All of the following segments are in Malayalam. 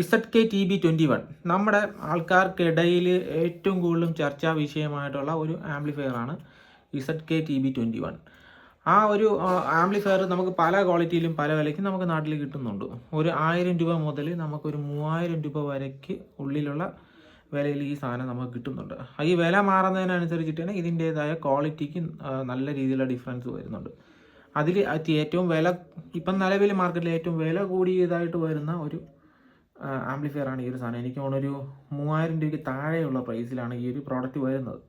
Z K T B twenty one. നമ്മുടെ ആൾക്കാർക്കിടയിൽ ഏറ്റവും കൂടുതലും ചർച്ചാ വിഷയമായിട്ടുള്ള ഒരു ആംപ്ലിഫയർ ആണ് Z K T B twenty one. ആ ഒരു ആംപ്ലിഫയർ നമുക്ക് പല ക്വാളിറ്റിയിലും പല വിലയ്ക്കും നമുക്ക് നാട്ടിൽ കിട്ടുന്നുണ്ട്. ഒരു ആയിരം രൂപ മുതൽ നമുക്കൊരു മൂവായിരം രൂപ വരയ്ക്ക് ഉള്ളിലുള്ള വിലയിൽ ഈ സാധനം നമുക്ക് കിട്ടുന്നുണ്ട്. ഈ വില മാറുന്നതിനനുസരിച്ചിട്ട് തന്നെ ഇതിന്റേതായ ക്വാളിറ്റിക്ക് നല്ല രീതിയിലുള്ള ഡിഫറൻസ് വരുന്നുണ്ട്. അതിൽ ഏറ്റവും വില ഇപ്പം നിലവിൽ മാർക്കറ്റിൽ ഏറ്റവും വില കൂടിയതായിട്ട് വരുന്ന ഒരു ആംപ്ലിഫയർ ആണ് ഈ ഒരു സാധനം. എനിക്ക് തോന്നുന്നൊരു മൂവായിരം രൂപയ്ക്ക് താഴെയുള്ള പ്രൈസിലാണ് ഈ ഒരു പ്രോഡക്റ്റ് വരുന്നത്.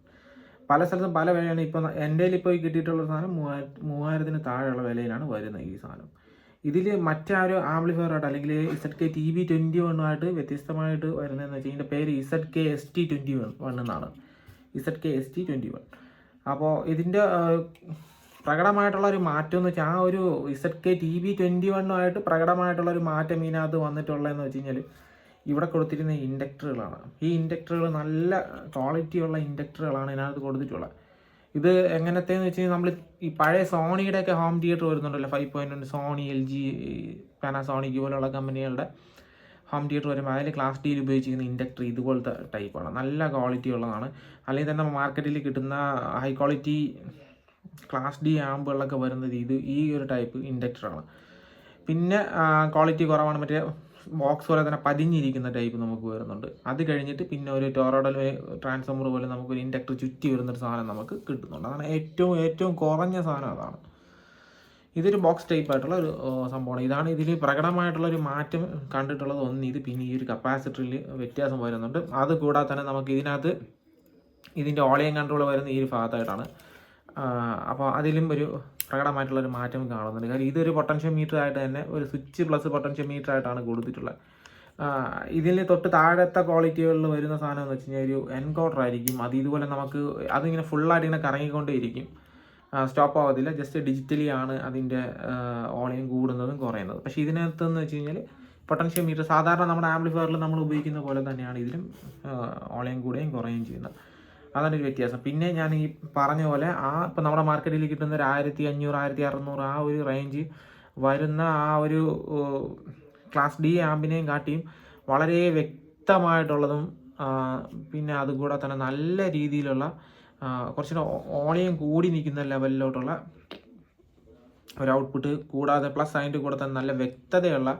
പല സ്ഥലത്തും പല വിലയാണ്. ഇപ്പം എന്റെ ഇപ്പോൾ കിട്ടിയിട്ടുള്ള സാധനം മൂവായിരം മൂവായിരത്തിന് താഴെയുള്ള വിലയിലാണ് വരുന്നത് ഈ സാധനം. ഇതിൽ മറ്റൊരു ആംപ്ലിഫയർ ആയിട്ട് അല്ലെങ്കിൽ Z K T B twenty വണ്ണുമായിട്ട് വ്യത്യസ്തമായിട്ട് വരുന്നതെന്ന് വെച്ചാൽ ഇതിന്റെ പേര് Z K S T twenty one one എന്നാണ് Z K S T twenty one അപ്പോൾ ഇതിന്റെ പ്രകടമായിട്ടുള്ള ഒരു മാറ്റം എന്ന് വെച്ചാൽ ആ ഒരു Z K T V twenty വണ്ണുമായിട്ട് പ്രകടമായിട്ടുള്ള ഒരു മാറ്റം ഇതിനകത്ത് വന്നിട്ടുള്ളതെന്ന് വെച്ച് കഴിഞ്ഞാൽ ഇവിടെ കൊടുത്തിരുന്ന ഇൻഡക്ടറുകളാണ്. ഈ ഇൻഡക്ടറുകൾ നല്ല ക്വാളിറ്റിയുള്ള ഇൻഡക്ടറുകളാണ് ഇതിനകത്ത് കൊടുത്തിട്ടുള്ളത്. ഇത് എങ്ങനത്തെന്ന് വെച്ച് കഴിഞ്ഞാൽ നമ്മൾ ഈ പഴയ സോണിയുടെ ഒക്കെ ഹോം തിയേറ്റർ വരുന്നുണ്ടല്ലോ five point Sony L G Panasonic പോലുള്ള കമ്പനികളുടെ ഹോം തിയേറ്റർ വരുമ്പോൾ അതിൽ ക്ലാസ് ഡിയിൽ ഉപയോഗിച്ചിരിക്കുന്ന ഇൻഡക്ടർ ഇതുപോലത്തെ ടൈപ്പാണ് നല്ല ക്വാളിറ്റി ഉള്ളതാണ്. അല്ലെങ്കിൽ തന്നെ മാർക്കറ്റിൽ കിട്ടുന്ന ഹൈ ക്വാളിറ്റി ക്ലാസ് ഡി ആമ്പുകളിലൊക്കെ വരുന്നത് ഇത് ഈ ഒരു ടൈപ്പ് ഇൻഡക്ടറാണ് പിന്നെ ക്വാളിറ്റി കുറവാണ്. മറ്റേ ബോക്സ് പോലെ തന്നെ പതിഞ്ഞിരിക്കുന്ന ടൈപ്പ് നമുക്ക് വരുന്നുണ്ട്. അത് കഴിഞ്ഞിട്ട് പിന്നെ ഒരു ടോറോഡൽ ട്രാൻസ്ഫോമർ പോലെ നമുക്ക് ഒരു ഇൻഡക്ടർ ചുറ്റി വരുന്നൊരു സാധനം നമുക്ക് കിട്ടുന്നുണ്ട്. അതാണ് ഏറ്റവും ഏറ്റവും കുറഞ്ഞ സാധനം അതാണ്. ഇതൊരു ബോക്സ് ടൈപ്പ് ആയിട്ടുള്ള ഒരു സംഭവമാണ്. ഇതാണ് ഇതിൽ പ്രകടമായിട്ടുള്ള ഒരു മാറ്റം കണ്ടിട്ടുള്ളത് ഒന്ന്. ഇത് പിന്നെ ഈ ഒരു കപ്പാസിറ്ററിൽ വ്യത്യാസം വരുന്നുണ്ട്. അത് കൂടാതെ തന്നെ നമുക്ക് ഇതിനകത്ത് ഇതിന്റെ ഓളിയം കൺട്രോൾ വരുന്ന ഈ ഒരു ഭാഗത്തായിട്ടാണ് അപ്പോൾ അതിലും ഒരു പ്രകടമായിട്ടുള്ള ഒരു മാറ്റം കാണുന്നുണ്ട്. കാര്യം ഇതൊരു പൊട്ടൻഷ്യൽ മീറ്റർ ആയിട്ട് തന്നെ ഒരു സ്വിച്ച് പ്ലസ് പൊട്ടൻഷ്യൽ മീറ്റർ ആയിട്ടാണ് കൊടുത്തിട്ടുള്ളത്. ഇതിൽ തൊട്ട് താഴത്തെ ക്വാളിറ്റികളിൽ വരുന്ന സാധനം എന്ന് വെച്ച് കഴിഞ്ഞാൽ ഒരു എൻകോഡർ ആയിരിക്കും. അത് ഇതുപോലെ നമുക്ക് അതിങ്ങനെ ഫുള്ളായിട്ട് ഇങ്ങനെ കറങ്ങിക്കൊണ്ടേ ഇരിക്കും. സ്റ്റോപ്പ് ആവത്തില്ല. ജസ്റ്റ് ഡിജിറ്റലി ആണ് അതിന്റെ ഓളിയും കൂടുന്നതും കുറയുന്നത്. പക്ഷേ ഇതിനകത്ത് എന്ന് വെച്ച് കഴിഞ്ഞാൽ പൊട്ടൻഷ്യൽ മീറ്റർ സാധാരണ നമ്മുടെ ആംപ്ലിഫയറിൽ നമ്മൾ ഉപയോഗിക്കുന്ന പോലെ തന്നെയാണ് ഇതിലും ഓളയും കൂടുകയും കുറയുകയും ചെയ്യുന്നത്. അതാണ് ഒരു വ്യത്യാസം. പിന്നെ ഞാൻ ഈ പറഞ്ഞ പോലെ ആ ഇപ്പം നമ്മുടെ മാർക്കറ്റിൽ കിട്ടുന്ന ഒരു ആയിരത്തി അഞ്ഞൂറ് ആയിരത്തി അറുന്നൂറ് ആ ഒരു റേഞ്ച് വരുന്ന ആ ഒരു ക്ലാസ് ഡി ആമ്പിനെയും കാട്ടിയും വളരെ വ്യക്തമായിട്ടുള്ളതും പിന്നെ അതുകൂടെ തന്നെ നല്ല രീതിയിലുള്ള കുറച്ചുകൂടെ ഓളിയം കൂടി നിൽക്കുന്ന ലെവലിലോട്ടുള്ള ഒരു ഔട്ട്പുട്ട് കൂടാതെ പ്ലസ് അതിന്റെ കൂടെ തന്നെ നല്ല വ്യക്തതയുള്ള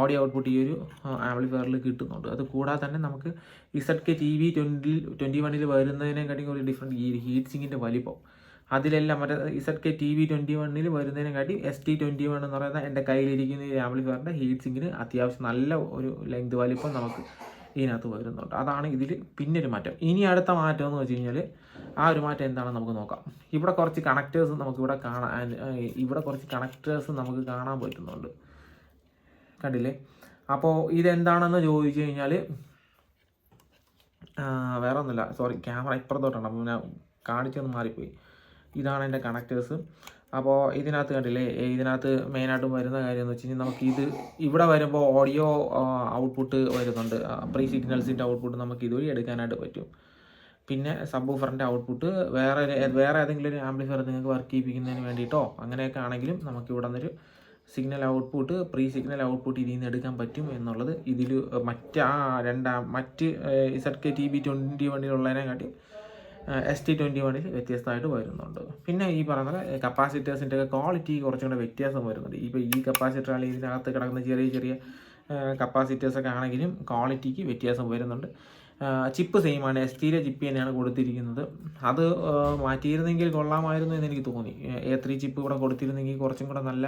ഓഡിയോ ഔട്ട്പുട്ട് ഈ ഒരു ആംപ്ലിഫയറിൽ കിട്ടുന്നുണ്ട്. അത് കൂടാതെ തന്നെ നമുക്ക് ഇസഡ് കെ ടി വി ട്വന്റിൽ ട്വന്റി വണ്ണിൽ വരുന്നതിനെക്കാട്ടി ഒരു ഡിഫറെന്റ് ഈ ഹീറ്റ് സിങ്ങിന്റെ വലിപ്പം. അതിലെല്ലാം മറ്റേ Z K T V twenty വണ്ണിൽ വരുന്നതിനെക്കാട്ടി എസ് ടി ട്വന്റി വൺ എന്ന് പറയുന്ന എന്റെ കയ്യിലിരിക്കുന്ന ഈ ആംപ്ലിഫയറിന്റെ ഹീറ്റ് സിങ്ങിന് അത്യാവശ്യം നല്ല ഒരു ലെങ്ത് വലിപ്പം നമുക്ക് ഇതിനകത്ത് വരുന്നുണ്ട്. അതാണ് ഇതിൽ പിന്നെ ഒരു മാറ്റം. ഇനി അടുത്ത മാറ്റം എന്ന് വെച്ച് കഴിഞ്ഞാൽ ആ ഒരു മാറ്റം എന്താണെന്ന് നമുക്ക് നോക്കാം. ഇവിടെ കുറച്ച് കണക്റ്റേഴ്സ് നമുക്കിവിടെ കാണാൻ ഇവിടെ കുറച്ച് കണക്റ്റേഴ്സ് നമുക്ക് കാണാൻ പറ്റുന്നുണ്ട്. കണ്ടില്ലേ? അപ്പോൾ ഇതെന്താണെന്ന് ചോദിച്ചു കഴിഞ്ഞാൽ വേറെ ഒന്നുമില്ല സോറി ക്യാമറ ഇപ്പുറത്തോട്ടാണ് അപ്പോൾ ഞാൻ കാണിച്ചൊന്ന് മാറിപ്പോയി. ഇതാണ് എന്റെ കണക്റ്റേഴ്സ് അപ്പോൾ ഇതിനകത്ത് കണ്ടില്ലേ ഇതിനകത്ത് മെയിനായിട്ടും വരുന്ന കാര്യം എന്ന് വെച്ച് കഴിഞ്ഞാൽ നമുക്ക് ഇത് ഇവിടെ വരുമ്പോൾ ഓഡിയോ ഔട്ട്പുട്ട് വരുന്നുണ്ട്. പ്രീ സിഗ്നൽസിന്റെ ഔട്ട്പുട്ട് നമുക്ക് ഇതുവഴി എടുക്കാനായിട്ട് പറ്റും. പിന്നെ സബ് ഊഫറിന്റെ ഔട്ട്പുട്ട് വേറെ വേറെ ഏതെങ്കിലും ഒരു ആംപ്ലിഫയർ നിങ്ങൾക്ക് വർക്ക് ചെയ്യിപ്പിക്കുന്നതിന് വേണ്ടിയിട്ടോ അങ്ങനെയൊക്കെ ആണെങ്കിലും നമുക്ക് ഇവിടെ നിന്നൊരു signal output pre signal output ഇതിൽ നിന്ന് എടുക്കാൻ പറ്റും എന്നുള്ളത് ഇതിൽ മറ്റ് ആ രണ്ടാം മറ്റ് Z K T B twenty വണ്ണിലുള്ളതിനെ കാട്ടി എസ് ടി ട്വന്റി വണ്ണിൽ വ്യത്യസ്തമായിട്ട് വരുന്നുണ്ട്. പിന്നെ ഈ പറഞ്ഞ കപ്പാസിറ്റേഴ്സിന്റെ ഒക്കെ ക്വാളിറ്റി കുറച്ചും കൂടെ വ്യത്യാസം വരുന്നുണ്ട്. ഇപ്പോൾ ഈ കപ്പാസിറ്റർ അല്ലെങ്കിൽ ഇതിനകത്ത് കിടക്കുന്ന ചെറിയ ചെറിയ കപ്പാസിറ്റേഴ്സൊക്കെ ആണെങ്കിലും ക്വാളിറ്റിക്ക് വ്യത്യാസം വരുന്നുണ്ട്. ചിപ്പ് സെയിമാണ് എസ് ടിയിലെ ചിപ്പ് തന്നെയാണ് കൊടുത്തിരിക്കുന്നത്. അത് മാറ്റിയിരുന്നെങ്കിൽ കൊള്ളാമായിരുന്നു എന്ന് എനിക്ക് തോന്നി. എ ത്രീ ചിപ്പ് ഇവിടെ കൊടുത്തിരുന്നെങ്കിൽ കുറച്ചും കൂടെ നല്ല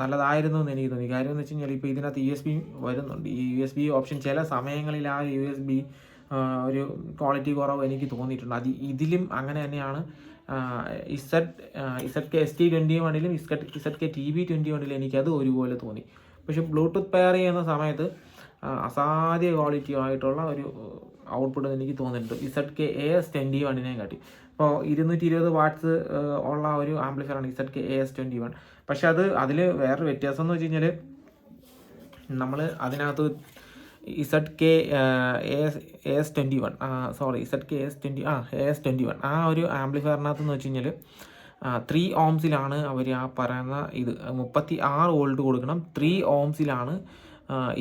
നല്ലതായിരുന്നു എന്ന് എനിക്ക് തോന്നി. കാര്യം എന്ന് വെച്ച് കഴിഞ്ഞാൽ ഇപ്പോൾ ഇതിനകത്ത് യു എസ് ബി വരുന്നുണ്ട്. ഈ യു എസ് ബി ഓപ്ഷൻ ചില സമയങ്ങളിൽ ആ യു എസ് ബി ഒരു ക്വാളിറ്റി കുറവ് എനിക്ക് തോന്നിയിട്ടുണ്ട്. അത് ഇതിലും അങ്ങനെ തന്നെയാണ്. Z Z K S T twenty വണ്ണിലും ഇസ്കട്ട് Z K T V twenty വണ്ണിലും എനിക്കത് ഒരുപോലെ തോന്നി. പക്ഷേ ബ്ലൂടൂത്ത് പെയർ ചെയ്യുന്ന സമയത്ത് അസാധ്യ ക്വാളിറ്റി ആയിട്ടുള്ള ഒരു ഔട്ട്പുട്ട് എനിക്ക് തോന്നിയിട്ടുണ്ട്. Z K A S twenty വണ്ണിനെയും കാട്ടി. അപ്പോൾ ഇരുന്നൂറ്റി ഇരുപത് വാട്ട്സ് ഉള്ള ഒരു ആംപ്ലിഫയറാണ് Z K A S twenty one പക്ഷെ അത് അതിൽ വേറൊരു വ്യത്യാസം എന്ന് വെച്ച് കഴിഞ്ഞാൽ നമ്മൾ അതിനകത്ത് Z K A S twenty one sorry Z K S twenty ആ എ എസ് ട്വന്റി വൺ ആ ഒരു ആംപ്ലിഫയറിനകത്ത് എന്ന് വെച്ച് കഴിഞ്ഞാൽ ത്രീ ഓംസിലാണ് അവർ ആ പറയുന്ന ഇത്. മുപ്പത്തി ആറ് വോൾട്ട് കൊടുക്കണം. ത്രീ ഓംസിലാണ്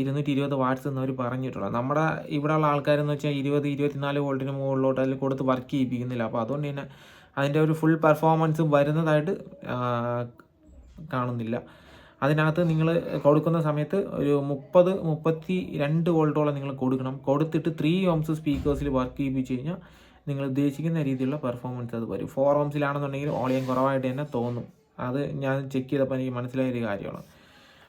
ഇരുന്നൂറ്റി ഇരുപത് വാട്ട്സ് എന്നവർ പറഞ്ഞിട്ടുള്ളത്. നമ്മുടെ ഇവിടെയുള്ള ആൾക്കാരെന്ന് വെച്ചാൽ ഇരുപത് ഇരുപത്തിനാല് വോൾട്ടിന് മുകളിലോട്ട് അതിൽ കൊടുത്ത് വർക്ക് ചെയ്യിപ്പിക്കുന്നില്ല. അപ്പോൾ അതുകൊണ്ട് തന്നെ അതിന്റെ ഒരു ഫുൾ പെർഫോമൻസ് വരുന്നതായിട്ട് കാണുന്നില്ല. അതിനകത്ത് നിങ്ങൾ കൊടുക്കുന്ന സമയത്ത് ഒരു മുപ്പത് മുപ്പത്തി രണ്ട് വോൾട്ടോളം നിങ്ങൾ കൊടുക്കണം. കൊടുത്തിട്ട് ത്രീ ഓംസ് സ്പീക്കേഴ്സിൽ വർക്ക് ചെയ്യിപ്പിച്ച് കഴിഞ്ഞാൽ നിങ്ങൾ ഉദ്ദേശിക്കുന്ന രീതിയിലുള്ള പെർഫോമൻസ് അത് വരും. ഫോർ ഓംസിലാണെന്നുണ്ടെങ്കിൽ ഓളിയം കുറവായിട്ട് തന്നെ തോന്നും. അത് ഞാൻ ചെക്ക് ചെയ്തപ്പോൾ എനിക്ക് മനസ്സിലായ ഒരു കാര്യമാണ്.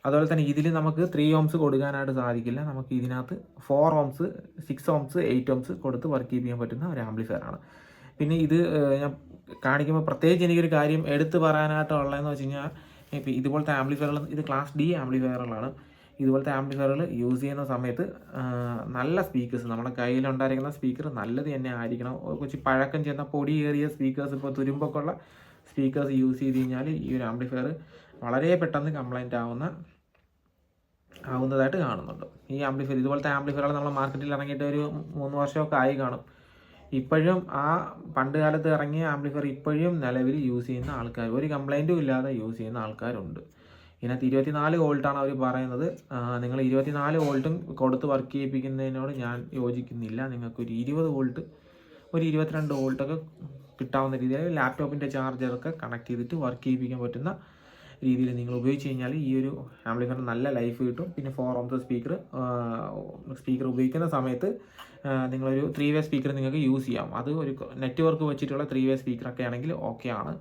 അതുപോലെ തന്നെ ഇതിൽ നമുക്ക് ത്രീ ഓംസ് കൊടുക്കാനായിട്ട് സാധിക്കില്ല. നമുക്ക് ഇതിനകത്ത് four ohms six ohms eight ohms കൊടുത്ത് വർക്ക് ചെയ്യാൻ പറ്റുന്ന ഒരു ആംപ്ലിഫയർ ആണ്. പിന്നെ ഇത് ഞാൻ കാണിക്കുമ്പോൾ പ്രത്യേകിച്ച് എനിക്കൊരു കാര്യം എടുത്തു പറയാനായിട്ടുള്ളതെന്ന് വെച്ച് കഴിഞ്ഞാൽ ഇപ്പോൾ ഇതുപോലത്തെ ആംപ്ലിഫയറുകൾ ഇത് ക്ലാസ് ഡി ആംപ്ലിഫയറുകളാണ് ഇതുപോലത്തെ ആംപ്ലിഫയറുകൾ യൂസ് ചെയ്യുന്ന സമയത്ത് നല്ല സ്പീക്കേഴ്സ് നമ്മുടെ കയ്യിലുണ്ടായിരിക്കുന്ന സ്പീക്കർ നല്ലത് തന്നെ ആയിരിക്കണം. കുറച്ച് പഴക്കം ചെന്ന പൊടി ഏറിയ സ്പീക്കേഴ്സ് ഇപ്പോൾ തുരുമ്പൊക്കെ ഉള്ള സ്പീക്കേഴ്സ് യൂസ് ചെയ്ത് കഴിഞ്ഞാൽ ഈ ഒരു ആംപ്ലിഫയർ വളരെ പെട്ടെന്ന് കംപ്ലൈന്റ് ആവുന്ന ആവുന്നതായിട്ട് കാണുന്നുണ്ട്. ഈ ആംപ്ലിഫയർ ഇതുപോലത്തെ ആംപ്ലിഫയറുകൾ നമ്മൾ മാർക്കറ്റിൽ ഇറങ്ങിയിട്ട് ഒരു മൂന്ന് വർഷമൊക്കെ ആയി കാണും. ഇപ്പോഴും ആ പണ്ട് കാലത്ത് ഇറങ്ങിയ ആംപ്ലിഫയർ ഇപ്പോഴും നിലവിൽ യൂസ് ചെയ്യുന്ന ആൾക്കാർ ഒരു കംപ്ലൈന്റും ഇല്ലാതെ യൂസ് ചെയ്യുന്ന ആൾക്കാരുണ്ട്. ഇതിനകത്ത് ഇരുപത്തിനാല് വോൾട്ടാണ് അവർ പറയുന്നത്. നിങ്ങൾ ഇരുപത്തിനാല് വോൾട്ടും കൊടുത്ത് വർക്ക് ചെയ്യിപ്പിക്കുന്നതിനോട് ഞാൻ യോജിക്കുന്നില്ല. നിങ്ങൾക്കൊരു ഇരുപത് വോൾട്ട് ഒരു ഇരുപത്തിരണ്ട് വോൾട്ടൊക്കെ കിട്ടാവുന്ന രീതിയിൽ ലാപ്ടോപ്പിന്റെ ചാർജറൊക്കെ കണക്ട് ചെയ്തിട്ട് വർക്ക് ചെയ്യിപ്പിക്കാൻ പറ്റുന്ന രീതിയിൽ നിങ്ങൾ ഉപയോഗിച്ച് കഴിഞ്ഞാൽ ഈ ഒരു ആംപ്ലിഫയർ നല്ല ലൈഫ് കിട്ടും. പിന്നെ ഫോർ ഓംസ് സ്പീക്കർ സ്പീക്കർ ഉപയോഗിക്കുന്ന സമയത്ത് നിങ്ങളൊരു ത്രീ വേ സ്പീക്കർ നിങ്ങൾക്ക് യൂസ് ചെയ്യാം. അത് ഒരു നെറ്റ്വർക്ക് വെച്ചിട്ടുള്ള ത്രീ വേ സ്പീക്കറൊക്കെ ആണെങ്കിൽ ഓക്കെ ആണ്.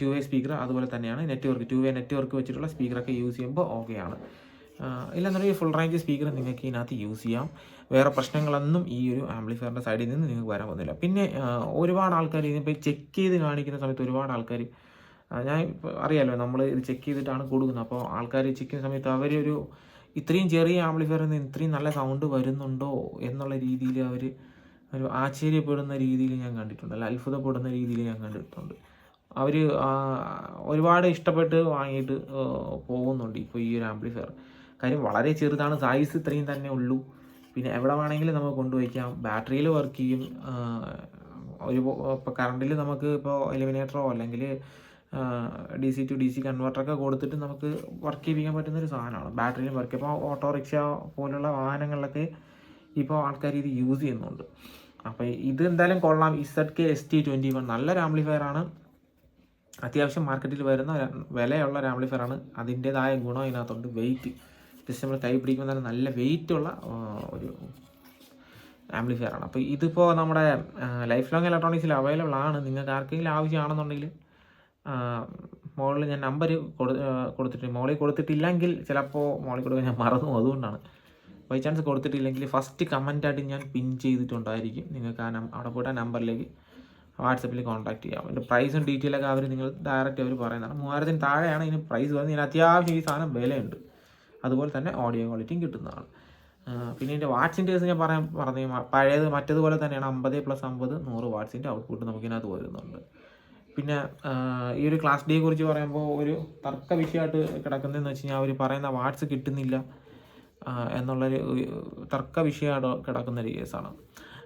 ടു വേ സ്പീക്കർ അതുപോലെ തന്നെയാണ്. നെറ്റ്വർക്ക് ടു വേ നെറ്റ്വർക്ക് വെച്ചിട്ടുള്ള സ്പീക്കറൊക്കെ യൂസ് ചെയ്യുമ്പോൾ ഓക്കെ ആണ്. ആ, ഇല്ലെന്നുണ്ടെങ്കിൽ ഫുൾ റേഞ്ച് സ്പീക്കർ നിങ്ങൾക്ക് ഇതിനകത്ത് യൂസ് ചെയ്യാം. വേറെ പ്രശ്നങ്ങളൊന്നും ഈ ഒരു ആംപ്ലിഫയറിന്റെ സൈഡിൽ നിന്ന് നിങ്ങൾക്ക് വരാൻ പോകുന്നില്ല. പിന്നെ ഒരുപാട് ആൾക്കാർ ഇതിപ്പോൾ ചെക്ക് ചെയ്ത് കാണിക്കുന്ന സമയത്ത് ഒരുപാട് ആൾക്കാർ ഞാൻ അറിയാമല്ലോ നമ്മൾ ഇത് ചെക്ക് ചെയ്തിട്ടാണ് കൊടുക്കുന്നത്. അപ്പോൾ ആൾക്കാർ ചെക്ക് ചെയ്യുന്ന സമയത്ത് അവരൊരു ഇത്രയും ചെറിയ ആംപ്ലിഫയറിൽ നിന്ന് ഇത്രയും നല്ല സൗണ്ട് വരുന്നുണ്ടോ എന്നുള്ള രീതിയിൽ അവർ ഒരു ആശ്ചര്യപ്പെടുന്ന രീതിയിൽ ഞാൻ കണ്ടിട്ടുണ്ട്. അല്ല അത്ഭുതപ്പെടുന്ന രീതിയിൽ ഞാൻ കണ്ടിട്ടുണ്ട്. അവർ ഒരുപാട് ഇഷ്ടപ്പെട്ട് വാങ്ങിയിട്ട് പോകുന്നുണ്ട് ഇപ്പോൾ ഈ ഒരു ആംപ്ലിഫയർ കാര്യം വളരെ ചെറുതാണ്. സൈസ് ഇത്രയും തന്നെ ഉള്ളൂ. പിന്നെ എവിടെ വേണമെങ്കിലും നമുക്ക് കൊണ്ടുപോയിക്കാം ബാറ്ററിയിൽ വർക്ക് ചെയ്യും. ഒരു ഇപ്പോൾ കറണ്ടിൽ നമുക്ക് ഇപ്പോൾ എലിമിനേറ്ററോ അല്ലെങ്കിൽ D C to D C കൺവെർട്ടറൊക്കെ കൊടുത്തിട്ട് നമുക്ക് വർക്ക് ചെയ്യിപ്പിക്കാൻ പറ്റുന്ന ഒരു സാധനമാണ്. ബാറ്ററിയും വർക്ക് ഇപ്പോൾ ഓട്ടോറിക്ഷ പോലുള്ള വാഹനങ്ങളിലൊക്കെ ഇപ്പോൾ ആൾക്കാർ ഇത് യൂസ് ചെയ്യുന്നുണ്ട്. അപ്പോൾ ഇത് എന്തായാലും കൊള്ളാം. Z K S T twenty one നല്ലൊരു ആംപ്ലിഫയർ ആണ്. അത്യാവശ്യം മാർക്കറ്റിൽ വരുന്ന വിലയുള്ള ഒരു ആംപ്ലിഫയർ ആണ്. അതിന്റെതായ ഗുണം ഇതിനകത്തുണ്ട് വെയിറ്റ് ജസ്റ്റ് നമ്മൾ കൈ പിടിക്കുമ്പോൾ തന്നെ നല്ല വെയിറ്റ് ഉള്ള ഒരു ആംപ്ലിഫയർ ആണ്. അപ്പോൾ ഇതിപ്പോൾ നമ്മുടെ ലൈഫ് ലോങ് ഇലക്ട്രോണിക്സിൽ അവൈലബിൾ ആണ്. നിങ്ങൾക്ക് ആർക്കെങ്കിലും ആവശ്യമാണെന്നുണ്ടെങ്കിൽ മോളിൽ ഞാൻ നമ്പർ കൊടു കൊടുത്തിട്ട് മോളിൽ കൊടുത്തിട്ടില്ലെങ്കിൽ ചിലപ്പോൾ മോളിൽ കൊടുക്കാൻ ഞാൻ മറന്നു. അതുകൊണ്ടാണ്. ബൈ ചാൻസ് കൊടുത്തിട്ടില്ലെങ്കിൽ ഫസ്റ്റ് കമന്റായിട്ട് ഞാൻ പിൻ ചെയ്തിട്ടുണ്ടായിരിക്കും. നിങ്ങൾക്ക് ആ അവിടെ പോയിട്ട് ആ നമ്പറിലേക്ക് വാട്സപ്പിൽ കോൺടാക്ട് ചെയ്യാം. അതിന്റെ പ്രൈസും ഡീറ്റെയിൽ ഒക്കെ അവർ നിങ്ങൾ ഡയറക്റ്റ് അവർ പറയുന്നതാണ്. മൂവായിരത്തിന് താഴെയാണ് ഇതിന് പ്രൈസ് വരുന്നത്. ഇതിന് അത്യാവശ്യം ഈ സാധനം വിലയുണ്ട്. അതുപോലെ തന്നെ ഓഡിയോ ക്വാളിറ്റിയും കിട്ടുന്നതാണ്. പിന്നെ ഇതിന്റെ വാട്സിന്റെ കേസ് ഞാൻ പറയാൻ പറഞ്ഞു പഴയത് മറ്റതുപോലെ തന്നെയാണ്. അമ്പത് പ്ലസ് അമ്പത് നൂറ് വാട്സിന്റെ ഔട്ട്പുട്ട് നമുക്കിതിനകത്ത് വരുന്നുണ്ട്. പിന്നെ ഈ ഒരു ക്ലാസ് ഡേയെ കുറിച്ച് പറയുമ്പോൾ ഒരു തർക്ക വിഷയമായിട്ട് കിടക്കുന്നതെന്ന് വെച്ച് കഴിഞ്ഞാൽ അവർ പറയുന്ന വാട്സ് കിട്ടുന്നില്ല എന്നുള്ളൊരു തർക്ക വിഷയമായിട്ട് കിടക്കുന്ന ഒരു കേസാണ്.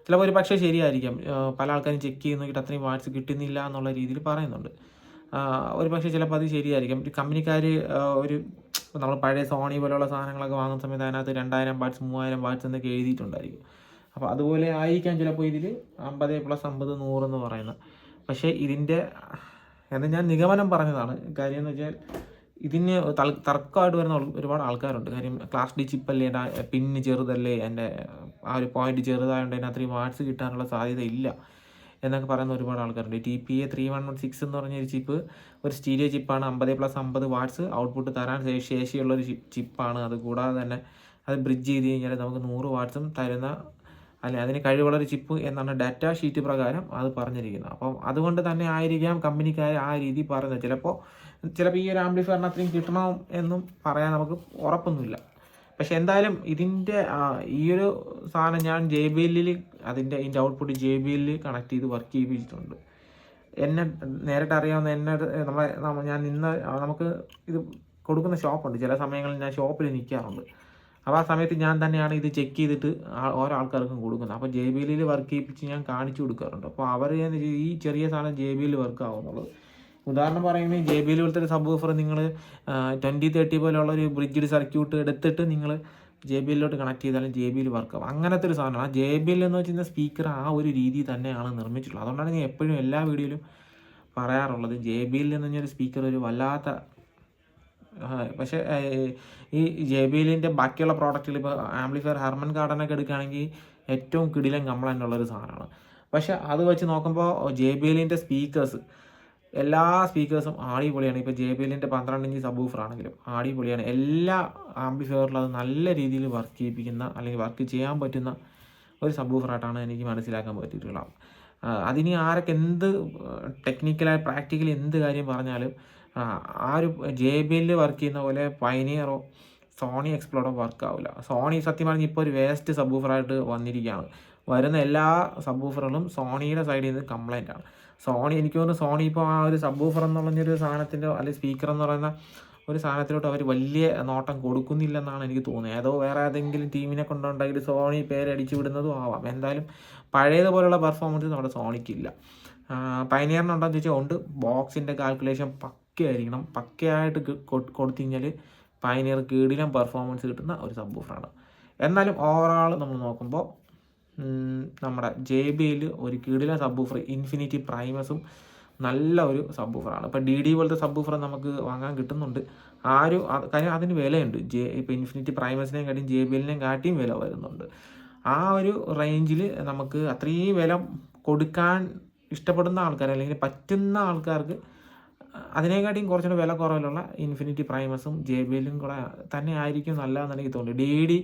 ചിലപ്പോൾ ഒരു പക്ഷേ ശരിയായിരിക്കാം. പല ആൾക്കാരും ചെക്ക് ചെയ്യുന്നു കിട്ടും അത്രയും വാട്സ് കിട്ടുന്നില്ല എന്നുള്ള രീതിയിൽ പറയുന്നുണ്ട്. ഒരു പക്ഷേ ചിലപ്പോൾ അത് ശരിയായിരിക്കും. ഒരു കമ്പനിക്കാർ ഒരു നമ്മൾ പഴയ സോണി പോലെയുള്ള സാധനങ്ങളൊക്കെ വാങ്ങുന്ന സമയത്ത് അതിനകത്ത് രണ്ടായിരം വാട്സ് മൂവായിരം വാട്സ് എന്നൊക്കെ എഴുതിയിട്ടുണ്ടായിരിക്കും. അപ്പോൾ അതുപോലെ ആയിരിക്കാം ചിലപ്പോൾ ഇതിൽ അമ്പത് പ്ലസ് അമ്പത് നൂറെന്ന് പറയുന്നത്. പക്ഷേ ഇതിന്റെ എന്താ ഞാൻ നിഗമനം പറഞ്ഞതാണ്. കാര്യം എന്ന് വെച്ചാൽ ഇതിന് തർക്കമായിട്ട് വരുന്ന ഒരുപാട് ആൾക്കാരുണ്ട്. കാര്യം ക്ലാസ് ഡി ചിപ്പല്ലേ എന്റെ പിന്ന് ചെറുതല്ലേ എന്റെ ആ ഒരു പോയിന്റ് ചെറുതായതുകൊണ്ട് അതിന് അത്രയും വാട്സ് കിട്ടാനുള്ള സാധ്യത ഇല്ല എന്നൊക്കെ പറയുന്ന ഒരുപാട് ആൾക്കാരുണ്ട്. T P A three one one six എന്ന് പറഞ്ഞ ഒരു ചിപ്പ് ഒരു സ്റ്റീരിയോ ചിപ്പാണ് അമ്പത് പ്ലസ് അമ്പത് വാട്സ് ഔട്ട്പുട്ട് തരാൻ ശേഷിയുള്ള ഒരു ചിപ്പാണ് അത് കൂടാതെ തന്നെ അത് ബ്രിഡ്ജ് ചെയ്ത് കഴിഞ്ഞാൽ നമുക്ക് നൂറ് വാട്സും തരുന്ന അല്ലെ? അതിന് കഴിവുള്ളൊരു ചിപ്പ് എന്നാണ് ഡാറ്റ ഷീറ്റ് പ്രകാരം അത് പറഞ്ഞിരിക്കുന്നത്. അപ്പം അതുകൊണ്ട് തന്നെ ആയിരിക്കാം കമ്പനിക്കാർ ആ രീതി പറയുന്നത്. ചിലപ്പോൾ ചിലപ്പോൾ ഈ ഒരു ആംപ്ലിഫയറിന് അത്രയും കിട്ടണം എന്നും പറയാൻ നമുക്ക് ഉറപ്പൊന്നുമില്ല. പക്ഷെ എന്തായാലും ഇതിന്റെ ഈ ഒരു സാധനം ഞാൻ ജെ ബി എല്ലിൽ അതിന്റെ ഇതിന്റെ ഔട്ട്പുട്ട് ജെ ബി എല്ലിൽ കണക്ട് ചെയ്ത് വർക്ക് ചെയ്യിപ്പിച്ചിട്ടുണ്ട്. എന്നെ നേരിട്ട് അറിയാവുന്ന എന്നെ നമ്മളെ നമ്മ- ഞാൻ ഇന്ന് നമുക്ക് ഇത് കൊടുക്കുന്ന ഷോപ്പുണ്ട് ചില സമയങ്ങളിൽ ഞാൻ ഷോപ്പിൽ നിൽക്കാറുണ്ട് അപ്പോൾ ആ സമയത്ത് ഞാൻ തന്നെയാണ് ഇത് ചെക്ക് ചെയ്തിട്ട് ഓരോ ആൾക്കാർക്കും കൊടുക്കുന്നത്. അപ്പോൾ ജെ ബി എല്ലിൽ വർക്ക് ചെയ്യിപ്പിച്ച് ഞാൻ കാണിച്ചു കൊടുക്കാറുണ്ട്. അപ്പോൾ അവർ ഈ ചെറിയ സാധനം ജെ ബി എല്ലിൽ വർക്ക് ആവുന്നുള്ളത്. ഉദാഹരണം പറയുകയാണെങ്കിൽ ജെ ബി എൽ പോലത്തെ ഒരു സബ് ഓഫർ നിങ്ങൾ ട്വന്റി തേർട്ടി പോലെയുള്ള ഒരു ബ്രിഡ്ജഡ് സർക്യൂട്ട് എടുത്തിട്ട് നിങ്ങൾ ജെ ബി എല്ലിലോട്ട് കണക്ട് ചെയ്താലും ജെ ബി എൽ വർക്ക് ആവും. അങ്ങനത്തെ ഒരു സാധനമാണ്. ജെ ബി എൽ എന്ന് വെച്ചാൽ സ്പീക്കർ ആ ഒരു രീതി തന്നെയാണ് നിർമ്മിച്ചിട്ടുള്ളത്. അതുകൊണ്ടാണ് ഞാൻ എപ്പോഴും എല്ലാ വീഡിയോയിലും പറയാറുള്ളത്. ജെ ബി എൽ എന്ന് പറഞ്ഞൊരു സ്പീക്കർ ഒരു വല്ലാത്ത പക്ഷേ ഈ ജെ ബി എല്ലിന്റെ ബാക്കിയുള്ള പ്രോഡക്റ്റുകൾ ഇപ്പോൾ ആംപ്ലിഫയർ ഹെർമൻ ഗാർഡനൊക്കെ എടുക്കുകയാണെങ്കിൽ ഏറ്റവും കിടിലൻ കംപ്ലൈന്റ് ഉള്ളൊരു സാധനമാണ്. പക്ഷേ അത് വെച്ച് നോക്കുമ്പോൾ ജെ ബി എല്ലിന്റെ സ്പീക്കേഴ്സ് എല്ലാ സ്പീക്കേഴ്സും ആടിപൊളിയാണ് ഇപ്പോൾ ജെ ബി എല്ലിന്റെ പന്ത്രണ്ട് ഇഞ്ച് സബ് ഊഫർ ആണെങ്കിലും അടിപൊളിയാണ്. എല്ലാ ആംപ്ലിഫയറിലും അത് നല്ല രീതിയിൽ വർക്ക് ചെയ്യിപ്പിക്കുന്ന അല്ലെങ്കിൽ വർക്ക് ചെയ്യാൻ പറ്റുന്ന ഒരു സബ് ഊഫറായിട്ടാണ് എനിക്ക് മനസ്സിലാക്കാൻ പറ്റിയിട്ടുള്ളത്. അതിനി ആരൊക്കെ എന്ത് ടെക്നിക്കലായി പ്രാക്ടിക്കലി എന്ത് കാര്യം പറഞ്ഞാലും ആ, ഒരു ജെ ബി എല്ലിൽ വർക്ക് ചെയ്യുന്ന പോലെ പൈനിയറോ സോണി എക്സ്പ്ലോറോ വർക്ക് ആവില്ല സോണി സത്യം പറഞ്ഞാൽ ഇപ്പോൾ ഒരു വേസ്റ്റ് സബ്ബൂഫറായിട്ട് വന്നിരിക്കുകയാണ്. വരുന്ന എല്ലാ സബ്ബൂഫറുകളും സോണിയുടെ സൈഡിൽ നിന്ന് കംപ്ലൈന്റ് ആണ്. സോണി എനിക്ക് തോന്നുന്നു സോണി ഇപ്പോൾ ആ ഒരു സബ്ബൂഫർ എന്ന് പറഞ്ഞൊരു സാധനത്തിന്റെ അല്ലെങ്കിൽ സ്പീക്കർ എന്ന് പറയുന്ന ഒരു സാധനത്തിലോട്ട് അവർ വലിയ നോട്ടം കൊടുക്കുന്നില്ലെന്നാണ് എനിക്ക് തോന്നുന്നത്. ഏതോ വേറെ ഏതെങ്കിലും ടീമിനെ കൊണ്ടുണ്ടെങ്കിൽ സോണി പേരടിച്ചു വിടുന്നതും ആവാം. എന്തായാലും പഴയതുപോലുള്ള പെർഫോമൻസ് നമ്മുടെ സോണിക്കില്ല പൈനിയറിനുണ്ടോ എന്ന് ചോദിച്ചാൽ ഉണ്ട്. ബോക്സിന്റെ കാൽക്കുലേഷൻ പക്കയായിരിക്കണം. പക്കയായിട്ട് കൊടുത്തു കഴിഞ്ഞാൽ പൈനിയർ കീടിലും പെർഫോമൻസ് കിട്ടുന്ന ഒരു സബ്ബൂഫറാണ് എന്നാലും ഓവറോൾ നമ്മൾ നോക്കുമ്പോൾ നമ്മുടെ ജെ ബിയിൽ ഒരു കീടിലെ സബ്ബൂഫർ ഇൻഫിനിറ്റി പ്രൈമസും നല്ല ഒരു സബ്ബൂഫറാണ് ഇപ്പോൾ ഡി ഡി പോലത്തെ സബ്ബൂഫർ നമുക്ക് വാങ്ങാൻ കിട്ടുന്നുണ്ട്. ആരും കാര്യം അതിന് വിലയുണ്ട്. ജെ ഇപ്പോൾ ഇൻഫിനിറ്റി പ്രൈമസിനെയും കാട്ടിയും ജെ ബി എല്ലിനെയും കാട്ടിയും വില വരുന്നുണ്ട്. ആ ഒരു റേഞ്ചിൽ നമുക്ക് അത്രയും വില കൊടുക്കാൻ ഇഷ്ടപ്പെടുന്ന ആൾക്കാർ അല്ലെങ്കിൽ പറ്റുന്ന ആൾക്കാർക്ക് അതിനെക്കാട്ടിയും കുറച്ചുകൂടെ വില കുറവിലുള്ള ഇൻഫിനിറ്റി പ്രൈമസും ജെ ബി എല്ലും കൂടെ തന്നെ ആയിരിക്കും നല്ലതെന്ന് എനിക്ക് തോന്നുന്നു. ഡി ഡി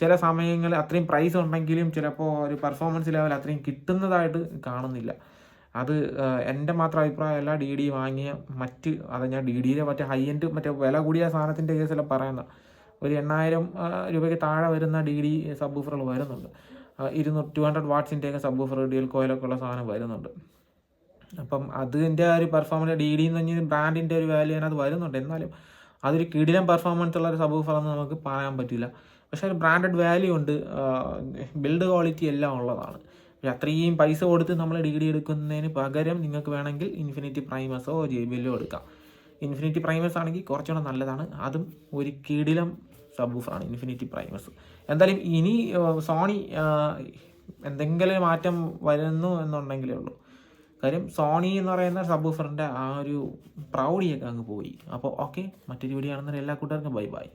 ചില സമയങ്ങളിൽ അത്രയും പ്രൈസ് ഉണ്ടെങ്കിലും ചിലപ്പോൾ ഒരു പെർഫോമൻസ് ലെവൽ അത്രയും കിട്ടുന്നതായിട്ട് കാണുന്നില്ല. അത് എന്റെ മാത്രം അഭിപ്രായമല്ല ഡി ഡി വാങ്ങിയ മറ്റ് അത് ഞാൻ ഡി ഡിയിലെ മറ്റേ ഹൈ എൻഡ് മറ്റേ വില കൂടിയ സാധനത്തിന്റെ കേസിൽ പറയുന്ന ഒരു എണ്ണായിരം രൂപയ്ക്ക് താഴെ വരുന്ന ഡി ഡി സബ് ഓഫറുകൾ വരുന്നുണ്ട്. ഇരുന്നൂറ് ടു ഹൺഡ്രഡ് വാട്ട്സിന്റെയൊക്കെ സബ് ഓഫർ ഡി എൽ കോയിലൊക്കെ ഉള്ള സാധനം വരുന്നുണ്ട്. അപ്പം അതിന്റെ ആ ഒരു പെർഫോമൻസ് ഡി ഡി എന്ന് പറഞ്ഞാൽ ബ്രാൻഡിന്റെ ഒരു വാല്യൂ അതിനകത്ത് വരുന്നുണ്ട്. എന്നാലും അതൊരു കിടിലം പെർഫോമൻസ് ഉള്ള ഒരു സബ് ഓഫറാണെന്ന് നമുക്ക് പറയാൻ പറ്റില്ല. പക്ഷേ ഒരു ബ്രാൻഡഡ് വാല്യൂ ഉണ്ട്. ബിൽഡ് ക്വാളിറ്റി എല്ലാം ഉള്ളതാണ്. അത്രയും പൈസ കൊടുത്ത് നമ്മൾ ഡി ഡി എടുക്കുന്നതിന് പകരം നിങ്ങൾക്ക് വേണമെങ്കിൽ ഇൻഫിനിറ്റി പ്രൈമസോ ജെ ബി എടുക്കാം. ഇൻഫിനിറ്റി പ്രൈമസ് ആണെങ്കിൽ കുറച്ചുകൂടെ നല്ലതാണ്. അതും ഒരു കിടിലം സബ്ബൂഫറാണ് ഇൻഫിനിറ്റി പ്രൈമസ് എന്തായാലും ഇനി സോണി എന്തെങ്കിലും മാറ്റം വരുന്നു എന്നുണ്ടെങ്കിലേ ഉള്ളൂ. കാര്യം സോണി എന്ന് പറയുന്ന സബ് ഫ്രണ്ട് ആ ഒരു പ്രൗഡിയൊക്കെ അങ്ങ് പോയി. അപ്പോൾ ഓക്കെ മറ്റൊരു വീഡിയോ ആണെന്നൊരു എല്ലാ കൂട്ടുകാർക്കും ബൈ ബൈ